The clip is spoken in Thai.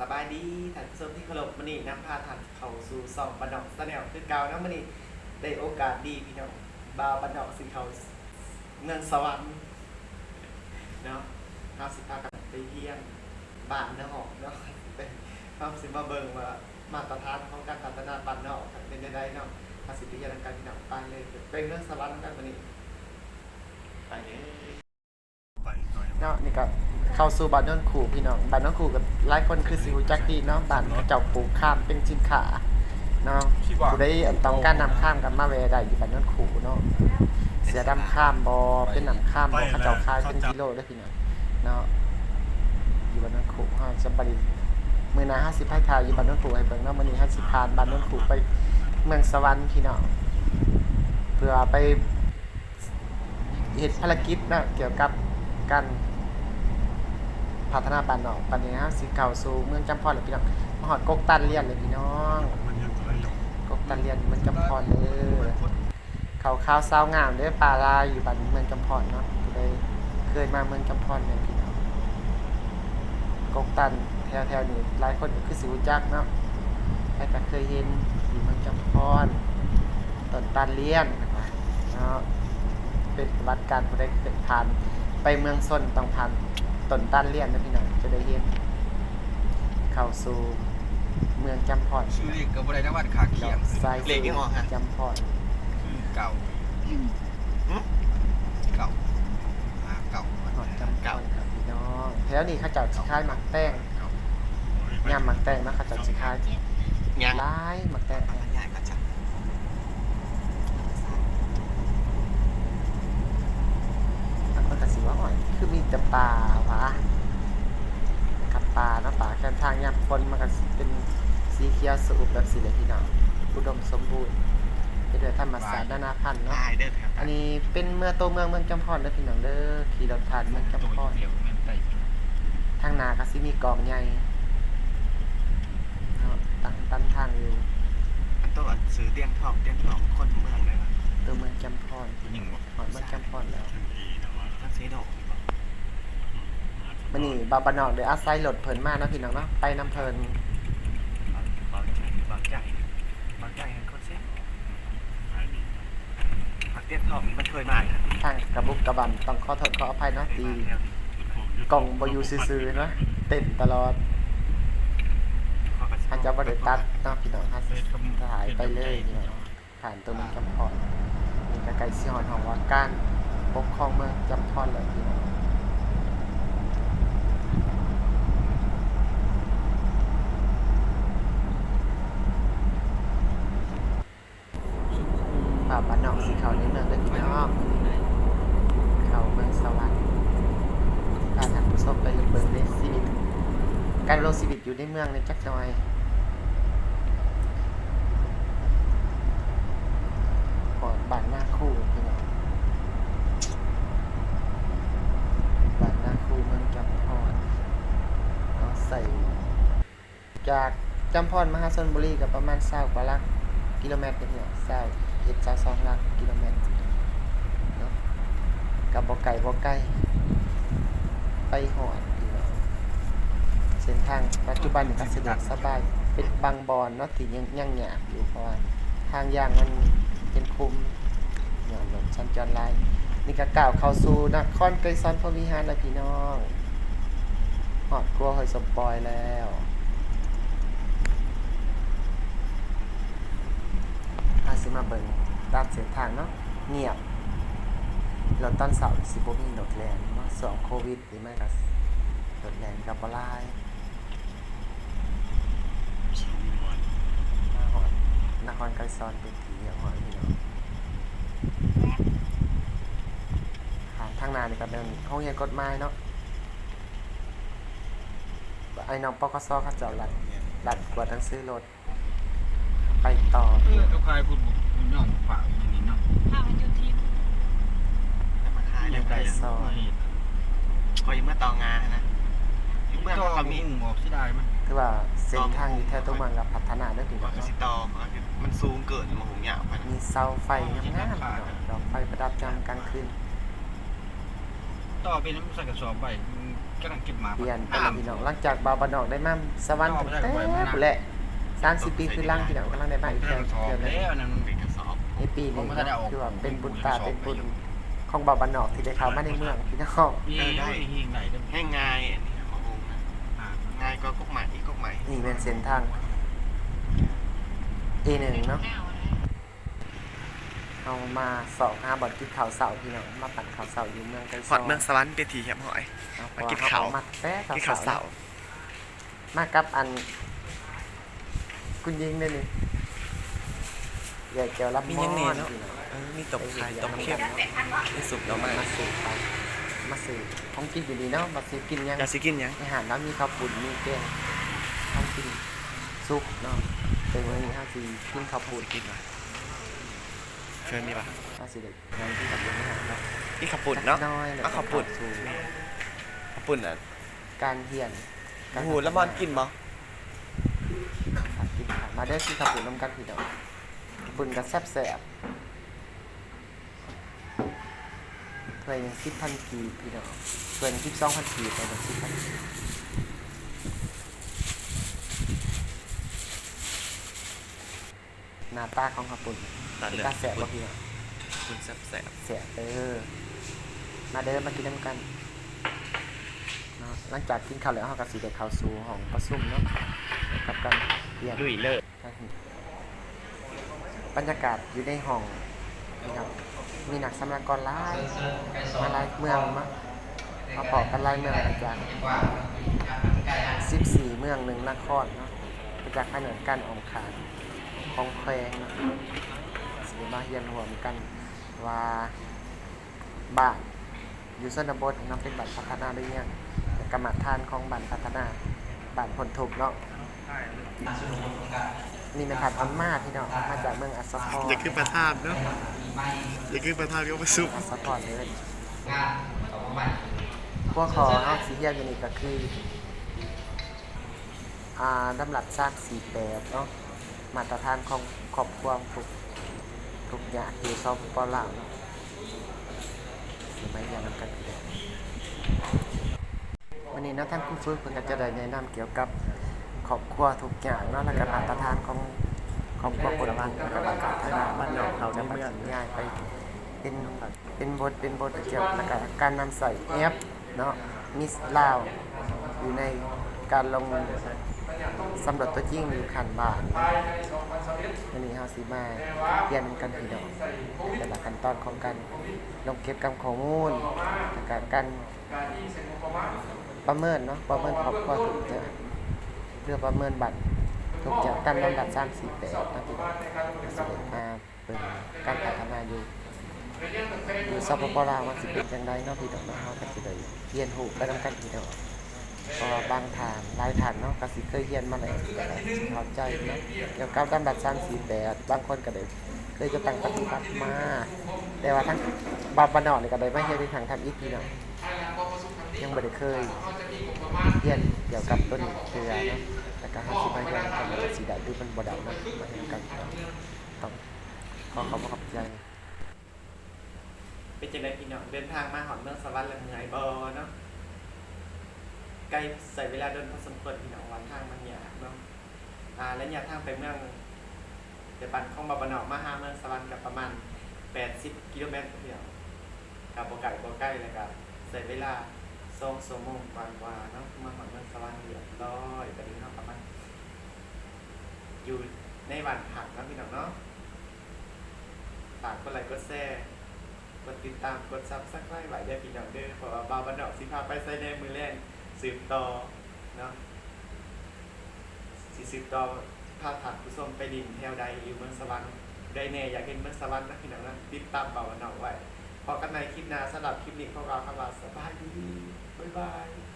สบายดีท่านผู้ชมที่เคารพมื้อนี้นำพาท่านเข้าสู่ซองบันดอกสแนลคือเก่านะมื้อนี้ได้โอกาสดีพี่น้องบ่าวบันดอกสิเข้าเมืองสวรรค์เนาะเฮาสิพากันไปเยี่ยมบ้านนอกเนาะไปเฮาสิมาเบิ่งว่ามาตรฐานของการพัฒนาบ้านนอกเป็นจังไดเนาะเฮาสิไปเยี่ยมกันพี่น้องไปเลยไปเมืองสวรรค์กันมื้อนี้ไปเลยไปหน่อยเนาะนี่ก็ เข้าสู่บ้านนนขู่พี่น้องบ้านนนขู่กับหลายคนคือสิรู้จักดีเนาะบ้านเขาเจ้าปลูกข้ามเป็นสินค้าเนาะผู้ใดอันต้องการนำข้ามกันมาแวได้อยู่บ้านนนขู่เนาะเสือดำข้ามบ่เป็นนำข้ามบ่เขาเจ้าขายเป็นกิโลเด้พี่น้องเนาะอยู่บ้านนนขู่เฮาจะบริมื้อหน้า50ให้ทายอยู่บ้านนนขู่ให้เบิ่งเนาะมื้อนี้50ผ่านบ้านนนขู่ไปเมืองสวรรค์พี่น้องเพื่อไปเฮ็ดภารกิจนะเกี่ยวกับการ พัฒนาบ้านนอกปันนี้ฮะสิเก่าสู่เมืองจำพรเลยพี่น้องมหอดกกตันเลียนเลยพี่น้องกกตันเลียนเมืองจำพรเลยเขาข้าวเศร้างามด้อปลาลายอยู่บ้านเมืองจำพรเนาะผู้ใดเคยมาเมืองจำพรเนี่ยพี่น้องกกตันแถวแถวๆนี้หลายคนคือสิรู้จักเนาะใครก็เคยเห็นอยู่เมืองจำพรต้นตันเลียนเนาะเป็นวัติการผู้ใดเคยผ่านไปเมืองซนต้องผ่าน ต้นตันเลียนนะพี่น้องจะได้เห็นเข้าสู่เมืองจำพรชื่อเรียกกับบริษัทวัดขาเขียงสายสู่จำพรเก่าเก่าอ่าเก่าหอดจำพรครับพี่น้องแล้วนี่เขาเจ้าสิคายหมักแต้งยำหมักแต้งนะเขาเจ้าสิคายยังร้ายหมักแต้ง ใหญ่กระชับบางคนก็สิว่าอ่อย คือมีแต่ปลาวะกับปลาเนาะปลาแค่ทางยำฝนมันก็สิเป็นสีเขียวสูบแบบสีเหลืองพี่น้องอุดมสมบูรณ์เป็นด้วยธรรมศาสตร์นานาพันธุ์เนาะตายเด้อครับอันนี้เป็นเมื่อโตเมืองเมืองจำพรเด้อพี่น้องเด้อขี่รถผ่านเมืองจำพรเดียวมันไต่ทางหนาก็สิมีกองใหญ่เนาะตั้งตันทางอยู่มันต้องซื้อเตียงทองเตียงทองคนเมืองเลย ตัวเมืองจำพร ผู้หญิง หอดเมืองจำพรแล้ว ทั้งเซโด มั นี่บาบานอกเดี๋ยวอาศัยรถเพลินมาเนะพี่น้องเนาะไปน้ำเพลินบางใจบางใจบางใจกันคนเซ็ตพักเตียงทองมันเคยมาทางกระบุกกระบันต้องขอโทษขออภัยเนาะตีกล่องบอยูซื่อๆเนาะเต้นตลอดอาจจะบ่ได้ตัดเนาะพี่น้องฮะถ่ายไปเลยพี่น้องผ่านตัวเมืองจำพรนี่ก็ไกลสิฮอดของว่าการปกครองเมืองจำพรแล้วพี่น้อง ป่าบ้านนอกสีเขาในเมืองเด้อพี่น้องเขาเมืองสวรรค์พาท่านผู้ชมไปเบิ่งในชีวิต การลงชีวิตอยู่ในเมืองในจักหน่อยก่อนบ้านหน้าคู่พี่น้องบ้านหน้าคู่เมืองจำพรเอาใส่ จากจำพรมหาชนบุรีกับประมาณ20กว่าลักกิโลเมตรเนี่ยเศร้าเจ็ดเศร้าสองลักกิโลเมตรกับบ่ไก่บ่ไก่ไปหอดพี่น้อง เส้นทางปัจจุบันนี่ก็สะดวกสบาย เป็นบางบอนเนาะที่ยังยังหยาบอยู่เพราะว่าทางยางมันเป็นคุมหย่อนรถชันจรลายนี่ก็กล่าวเข้าสู่นครไกรซอนพระวิหารแล้วพี่น้องหอดกลัวหอยสมปอยแล้วอาสิมาเบิ่งด้านเส้นทางเนาะเงียบรถตอนเสาร์สิบ่มีรถแลนเนาะสองโควิดหรือไม่ก็รถแลนกับบ่หลาย มาหอดนครไกรซอนเป็นทีเดียวหอดพี่น้องผ่านทางหน้านี่ก็เป็นห้องเรียนกฎหมายเนาะไอ้น้องปกสเขาเจ้าหลัดหลัดกวดหนังสือรถไปต่อเออก็คลายคุณคุณน้องฝากอย่างนี้เนาะข้าวมันอยู่ที่มาขายแล้วได้คอยเมื่อตองานะเมื่อก็ เขามีมีออกสิได้มั้ยคือว่าเส้นทางอยู่แถวตัวเมืองกับพัฒนาได้ดีว่าเนาะสิตอมันสูงเกินมาหงยาวไปมีเสาไฟงามๆเนาะดอกไฟประดับยามกลางคืนต่อไปนั้นมันใส่กระสอบไปกำลังกินหมาเปลี่ยนไปแล้วพี่น้องหลังจากบาวบานอกได้มาสวรรค์ตั้งแต่ผู้แหละ30ปีคือหลังพี่น้องกำลังได้มาอีกเรื่เทื่อองทองเทื่อหนึงแล้วนั่นเป็นกระสอบในปีนี้เนาะคือว่าเป็นบุญตาเป็นบุญของบาวบานอกที่ได้เข้ามาในเมืองพี่น้องมีได้หิงไหนเด้อให้ง่าย ก็กุ๊กใหม่อีกกุ๊กใหม่นี่เป็นเส้นทาง A1 เนาะเอามาสอบหาบ่อนกินข้าวเสาพี่น้องมาปั่นข้าวเสาอยู่เมืองไกลซฮอดเมืองสวรรค์เป็นทีแคบหอยเอามากินข้าวมาแป๊ะที่ข้าเขาวเสาเสามากับอัน คุณยิงด้วยนี่ใหญ่แก้วรับมีมอยังนเนี่ยเนาะพี่น้องเออมีตกไข่ตกเค็มมีสุกดอกไม้มาสื่อไป มาสื่อของกินอยู่ดีเนาะมาซื้อกินยังอยากสิกินหยังอาหารแล้วมีข้าวปุ่นมีแกงของกินซุปเนาะเป็นวันนี้ห้าสี่กินข้าวปุ่นกินเชิญมีปะห้าสี่เด็กในที่ทำเป็นอาหารเนาะนี่ขับปุ่นเนาะน้อยเลยเอาข้าวปุ่นสู่ขับปุ่นอะการเฮียนการโอ้โหแล้วบอลกินบ่ครับกินข้าวมาได้อที่ข้าวปุ่นน้ำกันพี่น้องปุ่นกับแซ่บแซ่บ เคยยังสิบพันกีบพี่น้องเคยยังสิบสองพันกีบไปยังสิบพันกีบหน้าตาของข้าวปุ่นตัดเลยตาแสบบ่พี่น้องคุณแซ่บแสบเสียเออมาเดินมากินน้ำกันเนาะหลังจากกินข้าวแล้วเราก็สีเด็ดข้าวสู่ของประซุ่มเนาะกับกันเรียนลุยเลิศบรรยากาศอยู่ในห้องนะครับ มีหนักสำนักกรหลายมาลายเมืองมามาปอกกันลายเมืองอาจารย์14เมืองหนึ่งนครเนาะมาจากภายเหนการออกขานของแควงเนาะสิมาเฮียนรวมกันว่าบ้านอยู่ชนบทเนาะเป็นบ้านพัฒนาได้ยังกรรมฐานของบ้านพัฒนาบ้านพลทุกเนาะนี่เป็นผัดอันมาที่เนาะมาจากเมืองอัสสพรอย่าขึ้นประทาบเนาะ อย่าขึ้นประทาบก็มาซุปอัสสพรเลยพวกขอเอาสีเฮียอยู่นี่ก็คือ อ่าดำหลับสร้างสี่แปดเนาะมาตรฐานของครอบครัวทุกทุกอย่างอยู่ซอฟปอลาวเนาะสมัยยานำกันทีเดียววันนี้เนาะท่านครูฝึกเพิ่นก็จะได้แนะนำเกี่ยวกับครอบครัวทุกอย่างเนาะแล้วก็มาตรฐานของ ครอบครัวคนละวันแล้วก็ประกาศฐานะบ้านนอกเขาจะมาง่ายไป เป็นเป็นบทเป็นบทเกี่ยวกับการนำใส่แอปเนาะมิสลาวอยู่ในการลงสำรวจตัวจริงอยู่ขันบานอันนี้เฮาสิมาเรียนกันพี่น้องแต่ละขั้นตอนของการลงเก็บกำข้อมูลแล้วก็การประเมินเนาะประเมินครอบครัวทุกอย่างเพื่อประเมินบัตร ทุกอย่างการลำดับ3 4 8นะพี่น้องสิได้มาเป็นการพัฒนาอยู่อยู่สปปลาวมันสิเป็นจังไดเนาะพี่น้องเนาะเฮาก็สิได้เรียนรู้ไปนำกันพี่น้องก็บางฐานหลายฐานเนาะก็สิเคยเรียนมาแล้วก็สิเข้าใจเนาะเกี่ยวกับลำดับ348บางคนก็ได้เคยจะตั้งปฏิบัติมา แต่ว่าทั้งบาบานอกนี่ก็ได้มาเรียนในทางทำอีกพี่น้องยังบ่ได้เคยเรียนเกี่ยวกับต้นเครือเนาะ แต่ก็เฮาสิมาเรียนกันว่าสิได้หรือมันบ่ได้เนะมาเรียนกันพี่น้องต้องขอขอบพระคุณใจเป็นจังไดพี่น้องเดินทางมาหอดเมืองสวรรค์แล้วเหนื่อยบ่เนาะไกล้ใส่เวลาเดินพอสมควรพี่น้องวันทางมันยากเนาะอ่าและยาทางไปเมืองเดบันของบาบานอกมาหาเมืองสวรรค์กับประมาณ80กิโลเมตรเดียวกับบ่ไก่บ่ใกล้เลยกับใส่เวลา 2ชั่โมงกว่าๆเนาะมาหอดเมืองสวรรค์เรียบร้อยไปถึงเนาะประมาณอยู่ในบ้านพักเนาะพี่น้องเนาะฝากกดไลค์กดแชร์กดติดตามกดซับสักไลค์ไว้ได้พี่น้องเด้อเพราะว่าบาวบันดอกสิพาไปใส่ในมือแรงสืบต่อเนาะสิสืบต่อพาถักผู้ชมไปดินแถวใดอยู่เมืองสวรรค์ได้แน่อยากเห็นเมืองสวรรค์นะพี่น้องนะติดตามบาวบันดอกไว้พอกันในคลิปหน้าสำหรับคลิปนี้พวกเราคำว่าสบายดี บ๊ายบาย